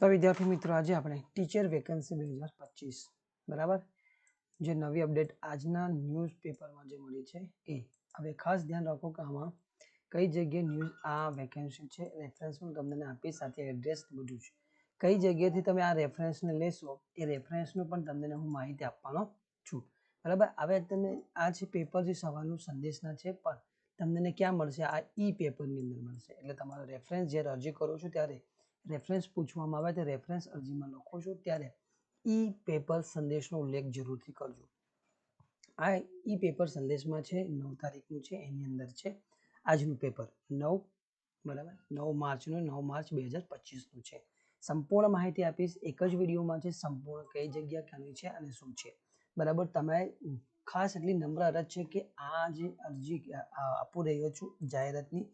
તો વિદ્યાર્થી મિત્રો, આજે આપણે ટીચર વેકન્સી બે હજાર પચીસ, બરાબર? જે નવી અપડેટ આજના ન્યૂઝપેપરમાં જે મળી છે એ. હવે ખાસ ધ્યાન રાખો કે આમાં કઈ જગ્યાએ ન્યૂઝ આ વેકેન્સી છે રેફરન્સ હું તમને આપીશ, સાથે એડ્રેસ બધું છે કઈ જગ્યાએથી તમે આ રેફરન્સને લેશો, એ રેફરન્સનું પણ તમને હું માહિતી આપવાનો છું. બરાબર? હવે તમે આ જે પેપર જે સવાલનું સંદેશના છે, પણ તમને ક્યાં મળશે? આ ઈ પેપરની અંદર મળશે. એટલે તમારો રેફરન્સ જ્યારે અરજી કરો છો ત્યારે રેફરન્સ પૂછવામાં આવે, તો રેફરન્સ અરજીમાં લખો છો, ત્યારે ઈ પેપર સંદેશનો ઉલ્લેખ જરૂરથી કરજો. આ ઈ પેપર સંદેશમાં છે, નવ તારીખનું છે, એની અંદર છે આજનું પેપર નવ, બરાબર? નવ માર્ચનું, નવ માર્ચ બે હજાર પચીસનું છે. સંપૂર્ણ માહિતી આપીશ. એક જ વિડીયોમાં છે. સંપૂર્ણ કઈ જગ્યા, ક્યાંની છે અને શું છે. બરાબર? તમે ખાસ એટલી નમ્ર અરજ છે કે આ જે અરજી આપું રહ્યો છું જાહેરાતની,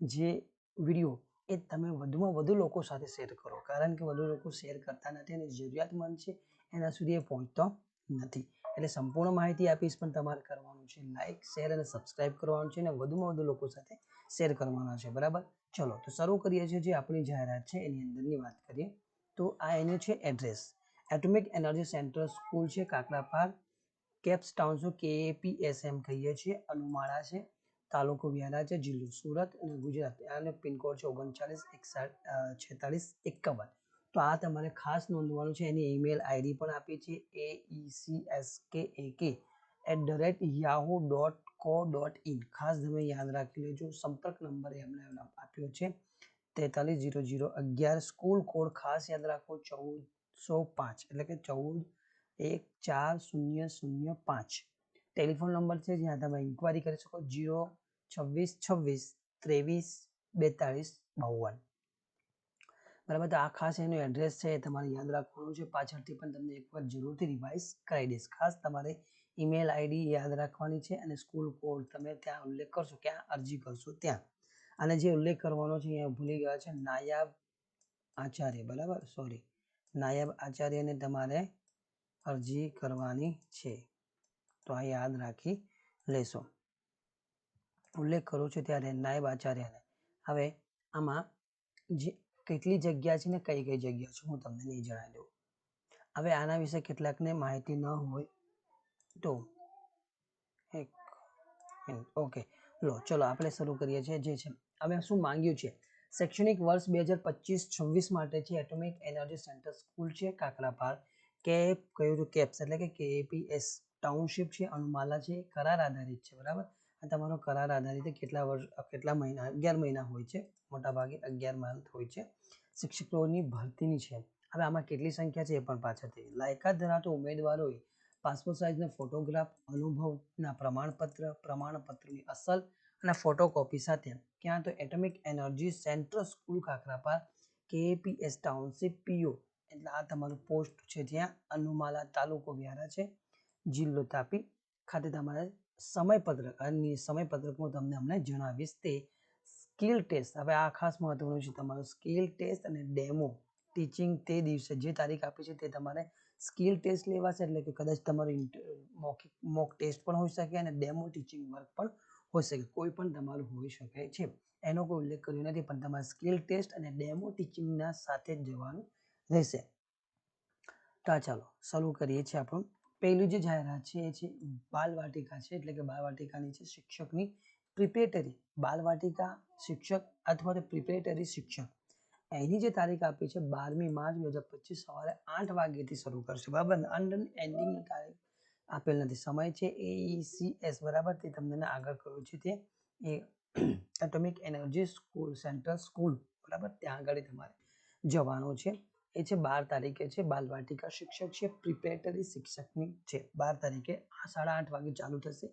જે વીડિયો એ તમે વધુમાં વધુ લોકો સાથે શેર કરો. કારણ કે વધુ લોકો શેર કરતા નથી અને જરૂરિયાતમંદ છે, એના સુધી એ પહોંચતો નથી. એટલે સંપૂર્ણ માહિતી આપીશ, પણ તમારે કરવાનું છે લાઇક શેર અને સબસ્ક્રાઇબ કરવાનું છે અને વધુમાં વધુ લોકો સાથે શેર કરવાના છે. બરાબર? ચલો, તો શરૂ કરીએ છીએ જે આપણી જાહેરાત છે, એની અંદરની વાત કરીએ. તો આ એનું છે address atomic energy center school છે કાકરાપાર કેપ્સ ટાઉનશીપ કેએપીએસએમ કહીએ છીએ અનુમાળા છે, તાલુકો વ્યારા છે, જિલ્લો સુરત અને ગુજરાત. અને પિનકોડ છે ઓગણચાલીસ છેતાલીસ, એકાવન. તો આ તમારે ખાસ નોંધવાનું છે, એની ઈમેલ આઈડી પણ આપી છે એ ઈ C S K A K at the rate Yahoo dot co dot in ખાસ તમે યાદ રાખી લેજો, સંપર્ક નંબર એમણે આપ્યો છે, તેતાલીસ, જીરો જીરો, અગિયાર. સ્કૂલ કોડ ખાસ યાદ રાખો, ચૌદસો પાંચ, એટલે કે ચૌદ એક ચાર શૂન્ય શૂન્ય પાંચ. ટેલિફોન નંબર છે, જ્યાં તમે ઇન્ક્વાયરી કરી શકો જીરો છવ્વીસ છવ્વીસ, ત્રેવીસ, બેતાળીસ, બાવન. બરાબર, તો આ ખાસ એનું એડ્રેસ છે, એ તમારે યાદ રાખવાનું છે. પાછળથી પણ તમને એકવાર જરૂરથી રિવાઇઝ કરાવી દઈશ. ખાસ તમારે ઈમેલ આઈડી યાદ રાખવાની છે અને સ્કૂલ કોડ તમે ત્યાં ઉલ્લેખ કરશો ક્યાં અરજી કરશો ત્યાં. અને જે ઉલ્લેખ કરવાનો છે અહીંયા ભૂલી ગયા છે. નાયબ આચાર્ય, બરાબર? સોરી નાયબ આચાર્યને તમારે અરજી કરવાની છે. તો આ યાદ રાખી લેશો. ઉલ્લેખ કરું છું ત્યારે નાયબ આચાર્યને. હવે આમાં જે કેટલી જગ્યા છે ને કઈ કઈ જગ્યા છે હું તમને નહીં જણાવી દઉં. હવે આના વિશે કેટલાકને માહિતી ન હોય તો એક ઓકે લો, ચલો, આપણે શરૂ કરીએ છીએ. જે છે. હવે શું માંગ્યું છે? શૈક્ષણિક વર્ષ બે હજાર પચીસ છવ્વીસ માટે છે એટોમિક એનર્જી સેન્ટર સ્કૂલ છે કાકરાપાર કેપ કયું છે કેપ્સ. એટલે કે કેપીએસ ટાઉનશીપ છે, અનુમાલા છે, કરાર આધારિત છે, બરાબર? આ તમારો કરાર આધારિત કેટલા વર્ષ કેટલા મહિના, અગિયાર મહિના હોય છે? મોટાભાગે અગિયાર મંથ હોય છે. શિક્ષકોની ભરતીની છે. હવે આમાં કેટલી સંખ્યા છે એ પણ પાછળથી. લાયકાત ધરાવતો ઉમેદવારોએ પાસપોર્ટ સાઇઝનો ફોટોગ્રાફ, અનુભવના પ્રમાણપત્ર, પ્રમાણપત્રની અસલ અને ફોટોકોપી સાથે. ક્યાં તો atomic energy central school Kakrapar KPS township, PO. એટલે આ તમારું પોસ્ટ છે જ્યાં અનુમાલા તાલુકો વ્યારા છે, જિલ્લો તાપી. ખાતે તમારે સમયપત્રક અને સમયપત્રક હું તમને હમણાં જણાવીશ તે સ્કિલ ટેસ્ટ હવે આ ખાસ મહત્વનું છે તમારું સ્કિલ ટેસ્ટ અને ડેમો ટીચિંગ તે દિવસે જે તારીખ આપી છે તે તમારે સ્કિલ ટેસ્ટ લેવાશે, એટલે કે કદાચ તમારું મૌખિક મોક ટેસ્ટ પણ હોઈ શકે અને ડેમો ટીચિંગ વર્ક પણ હોઈ શકે. કોઈ પણ તમારું હોઈ શકે છે. એનો કોઈ ઉલ્લેખ કર્યો નથી, પણ તમારે સ્કિલ ટેસ્ટ અને ડેમો ટીચિંગના સાથે જ જવાનું રહેશે. તો ચાલો, શરૂ કરીએ છીએ આપણું. પહેલું જે જાહેરાત છે, એ છે બાલવાટિકા છે, એટલે કે બાલવાટિકાની છે શિક્ષકની પ્રિપેટરી બાલવાટિકા શિક્ષક અથવા તો પ્રિપેટરી શિક્ષક. એની જે તારીખ આપી છે, બારમી માર્ચ બે હજાર પચીસ સવારે આઠ વાગ્યાથી શરૂ કરશે. બરાબર અંડર એન્ડિંગની તારીખ આપેલ નથી. સમય છે એઈસીએસ બરાબર? તે તમને આગળ કહ્યું છે તે. એ atomic energy school central school બરાબર? ત્યાં આગળ તમારે જવાનું છે. એ છે બાર તારીખે છે, બાલવાટિકા શિક્ષક છે પ્રિપેટરી શિક્ષકની છે. બાર તારીખે આ સાડા આઠ વાગે ચાલુ થશે.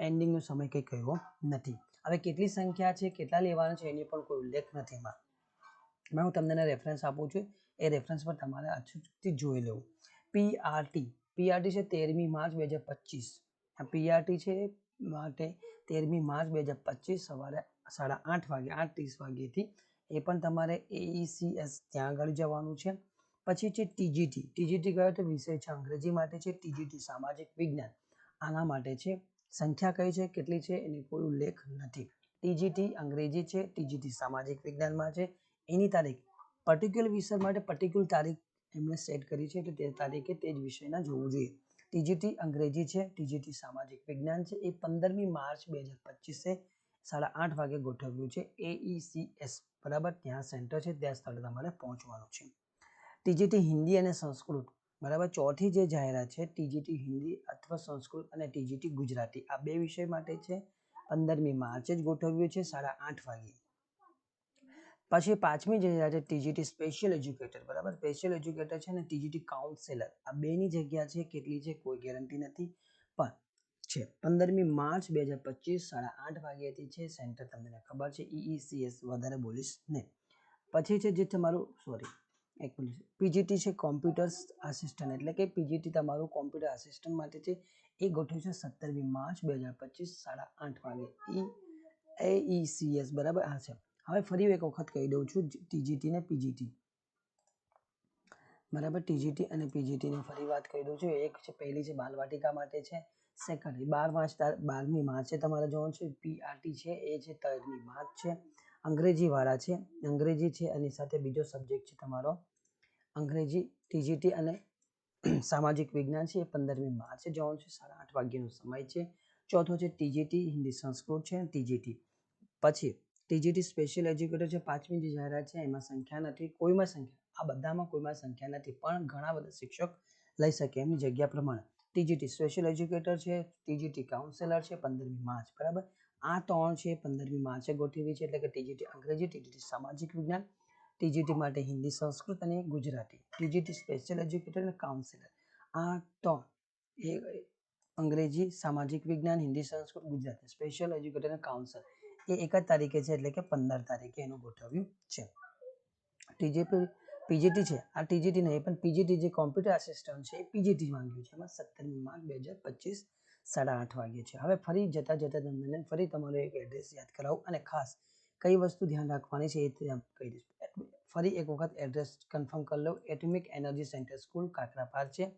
એન્ડિંગનો સમય કંઈ કહ્યો નથી. હવે કેટલી સંખ્યા છે, કેટલા લેવાના છે, એની પણ કોઈ ઉલ્લેખ નથી એમાં. મેં હું તમને રેફરન્સ આપું છું. એ રેફરન્સ પર તમારે અચૂકથી જોઈ લેવું. પીઆરટી પીઆરટી છે તેરમી માર્ચ બે હજાર પચીસ. પીઆરટી છે માટે તેરમી માર્ચ બે હજાર પચીસ સવારે સાડા આઠ વાગે, આઠ ત્રીસ વાગ્યેથી એ પણ તમારે એઈસીએસ ત્યાં આગળ જવાનું છે. પછી છે ટીજીટી ટીજીટી કયો તો વિષય છે અંગ્રેજી માટે છે ટીજીટી સામાજિક વિજ્ઞાન. આના માટે છે સંખ્યા કઈ છે, કેટલી છે, એની કોઈ ઉલ્લેખ નથી. ટીજીટી અંગ્રેજી છે ટીજીટી સામાજિક વિજ્ઞાનમાં છે. એની તારીખ પર્ટિક્યુલર વિષય માટે પર્ટિક્યુલર તારીખ એમણે સેટ કરી છે, એટલે તે તારીખે તે જ વિષયના જોવું જોઈએ. ટીજીટી અંગ્રેજી છે ટીજીટી સામાજિક વિજ્ઞાન છે, એ પંદરમી માર્ચ બે હજાર પચીસે સાડા આઠ વાગે ગોઠવ્યું છે એઈસીએસ બરાબર? ત્યાં સેન્ટર છે, ત્યાં સ્થળે તમારે પહોંચવાનું છે. ટીજીટી હિન્દી અને સંસ્કૃત, બરાબર? ચોથી જે જાહેરાત છે ટીજીટી હિન્દી અથવા સંસ્કૃત અને ટીજીટી ગુજરાતી, આ બે વિષય માટે છે. પંદરમી માર્ચે જ ગોઠવ્યું છે, સાડા આઠ વાગે. પછી પાંચમી જગ્યા છે ટીજીટી સ્પેશિયલ એજ્યુકેટર બરાબર? સ્પેશિયલ એજ્યુકેટર છે અને ટીજીટી કાઉન્સેલર આ બેની જગ્યા છે, કેટલી છે, કોઈ ગેરંટી નથી. પણ છે. પંદરમી માર્ચ બે હજાર પચીસ સાડા આઠ વાગ્યાથી છે. સેન્ટર તમને ખબર છે. ઈઈસીએસ વધારે બોલીશ નહીં. પછી છે જે તમારું, સોરી, એક મિનિટ પીજીટી છે કોમ્પ્યુટર આસિસ્ટન્ટ. એટલે કે પીજીટી તમારું કોમ્પ્યુટર આસિસ્ટન્ટ માટે છે. એ ગોઠવ્યું છે સત્તરમી માર્ચ બે હજાર પચીસ સાડા આઠ વાગે. ઈ એઈસીએસ બરાબર? આ છે. હવે ફરી એક વખત કહી દઉં છું ટીજીટી ને પીજીટી બરાબર? ટીજીટી અને પીજીટીની ફરી વાત કહી દઉં છું. એક છે, પહેલી છે, બાલવાટિકા માટે છે. સેકન્ડ. બાર માર્ચ બારમી માર્ચે તમારે જોવાનું છે પીઆરટી છે, એ છે, તેરમી માર્ચ છે. અંગ્રેજીવાળા છે. અંગ્રેજી છે, એની સાથે બીજો સબ્જેક્ટ છે તમારો. અંગ્રેજી, ટીજીટી અને સામાજિક વિજ્ઞાન છે, એ પંદરમી માર્ચે જવાનું છે, સાડા આઠ વાગ્યાનો સમય છે. ચોથો છે, ટીજીટી, હિન્દી સંસ્કૃત છે, ટીજીટી. પછી, ટીજીટી સ્પેશિયલ એજ્યુકેટર છે, પાંચમી જે જાહેરાત છે, એમાં સંખ્યા નથી, કોઈમાં સંખ્યા, આ બધામાં કોઈમાં સંખ્યા નથી, પણ ઘણા બધા શિક્ષક લઈ શકે એમની જગ્યા પ્રમાણે. ટીજીટી સ્પેશિયલ એજ્યુકેટર છે ટીજીટી કાઉન્સેલર છે, પંદરમી માર્ચ, બરાબર? આ ત્રણ છે, પંદરમી માર્ચે ગોઠવી છે, એટલે કે ટીજીટી અંગ્રેજી ટીજીટી સામાજિક વિજ્ઞાન ટીજીટી માટે હિન્દી સંસ્કૃત અને ગુજરાતી ટીજીટી સ્પેશિયલ એજ્યુકેટર અને કાઉન્સેલર. આ ત્રણ, એ અંગ્રેજી, સામાજિક વિજ્ઞાન, હિન્દી સંસ્કૃત, ગુજરાતી, સ્પેશિયલ એજ્યુકેટર અને કાઉન્સેલર. એ એક જ તારીખે છે, એટલે કે પંદર તારીખે એનું ગોઠવ્યું છે. ટીજીપી પીજીટી છે. આ ટીજીટી નહીં, પણ પીજીટી જે કોમ્પ્યુટર આસિસ્ટન્ટ છે, એ પીજીટી માંગ્યું છે. એમાં સત્તરમી માર્ચ બે હજાર પચીસ સાડા આઠ વાગે છે. હવે ફરી જતા જતા તમને ફરી તમારું એક એડ્રેસ યાદ કરાવું. અને ખાસ કઈ વસ્તુ ધ્યાન રાખવાની છે એ કહી દઈશ. ફરી એક વખત એડ્રેસ કન્ફર્મ કરી લો atomic energy center school Kakrapar છે.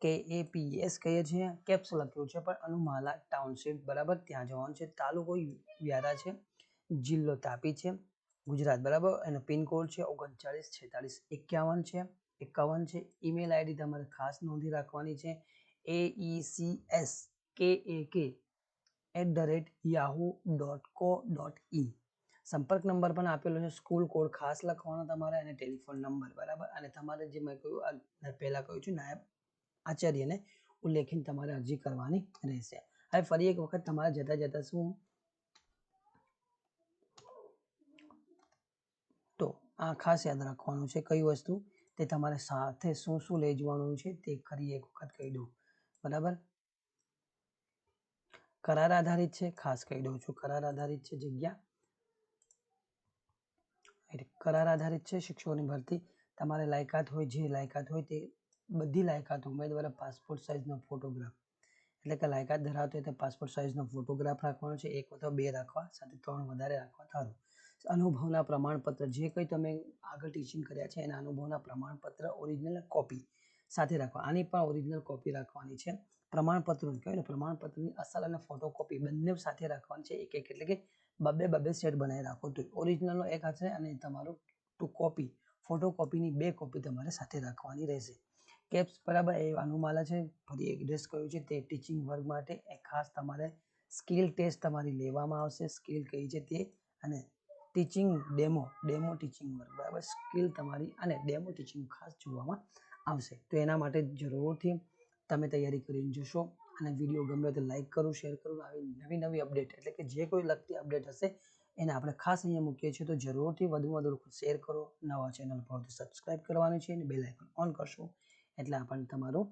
કે એ પીએસ કહીએ છીએ. કેપ્સ લખ્યું છે, પણ અનુમાલા ટાઉનશીપ બરાબર? ત્યાં જવાનું છે. તાલુકો વ્યારા છે. જિલ્લો તાપી છે. ગુજરાત, બરાબર? એનો પિનકોડ છે ઓગણચાળીસ છેતાલીસ એકાવન છે એકાવન છે. ઈમેલ આઈડી તમારે ખાસ નોંધી રાખવાની છે. એ ઈ C S K A K at the rate Yahoo dot co dot in સંપર્ક નંબર પણ આપેલો છે. સ્કૂલ કોડ ખાસ લખવાનો તમારે અને ટેલિફોન નંબર બરાબર? અને તમારે જે મેં કહ્યું પહેલાં કહ્યું છું, નાયબ આચાર્યને ઉલ્લેખીને તમારે અરજી કરવાની રહેશે. હવે ફરી એક વખત તમારે જતાં જતાં શું તો આ ખાસ યાદ રાખવાનું છે કઈ વસ્તુ? તે તમારે સાથે શું શું લઈ જવાનું છે તે કરી એક વખત કહી દઉં. બરાબર? કરાર આધારિત છે, ખાસ કહી દઉં છું. કરાર આધારિત છે જગ્યા. કરાર આધારિત છે, શિક્ષકોની ભરતી. તમારે લાયકાત હોય, જે લાયકાત હોય તે બધી લાયકાત ઉમેદવારે પાસપોર્ટ સાઇઝનો ફોટોગ્રાફ. એટલે કે લાયકાત ધરાવતો હોય તો પાસપોર્ટ સાઇઝનો ફોટોગ્રાફ રાખવાનો છે. એક અથવા બે રાખવા, સાથે ત્રણ વધારે રાખવા. સારું અનુભવના પ્રમાણપત્ર, જે કંઈ તમે આગળ ટીચિંગ કર્યા છે, એના અનુભવના પ્રમાણપત્ર ઓરિજિનલ કોપી સાથે રાખવા. આની પણ ઓરિજિનલ કોપી રાખવાની છે. પ્રમાણપત્રનું કહેવાય ને? પ્રમાણપત્રની અસલ અને ફોટોકોપી બંને સાથે રાખવાની છે. એક એક એટલે કે બબે બબે સેટ બનાવી રાખો તો ઓરિજિનલનો એક હશે અને તમારું ટુ કોપી ફોટોકોપીની બે કોપી તમારે સાથે રાખવાની રહેશે. કેપ્સ બરાબર એ અનુમાલા છે. ફરી એડ્રેસ કયું છે તે ટીચિંગ વર્ગ માટે એ ખાસ તમારે સ્કિલ ટેસ્ટ તમારી લેવામાં આવશે. સ્કિલ કઈ છે તે અને teaching demo demo teaching work બરાબર? સ્કિલ તમારી અને ડેમો ટીચિંગ ખાસ જોવામાં આવશે. તો એના માટે જરૂરથી તમે તૈયારી કરીને જોશો અને વીડિયો ગમે તો લાઇક કરો શેર કરો, આવી નવી નવી અપડેટ એટલે કે જે કોઈ લગતી અપડેટ હશે, એને આપણે ખાસ અહીંયા મૂકીએ છીએ. તો જરૂરથી વધુમાં વધુ શેર કરો, નવા ચેનલ પર સબસ્ક્રાઈબ કરવાની છે અને બેલ આઇકન ઓન કરશો. એટલે આપણને તમારું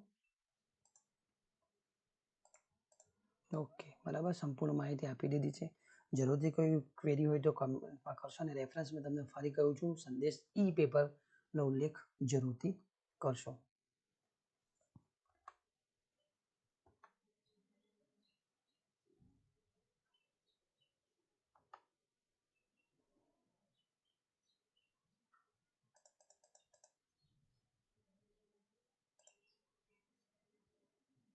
ઓકે બરાબર? સંપૂર્ણ માહિતી આપી દીધી છે. જરૂરથી કોઈ ક્વેરી હોય તો કમેન્ટમાં કરશો અને રેફરન્સ મેં તમને ફરી કહું છું. સંદેશ ઈ પેપરનો ઉલ્લેખ જરૂરથી કરશો.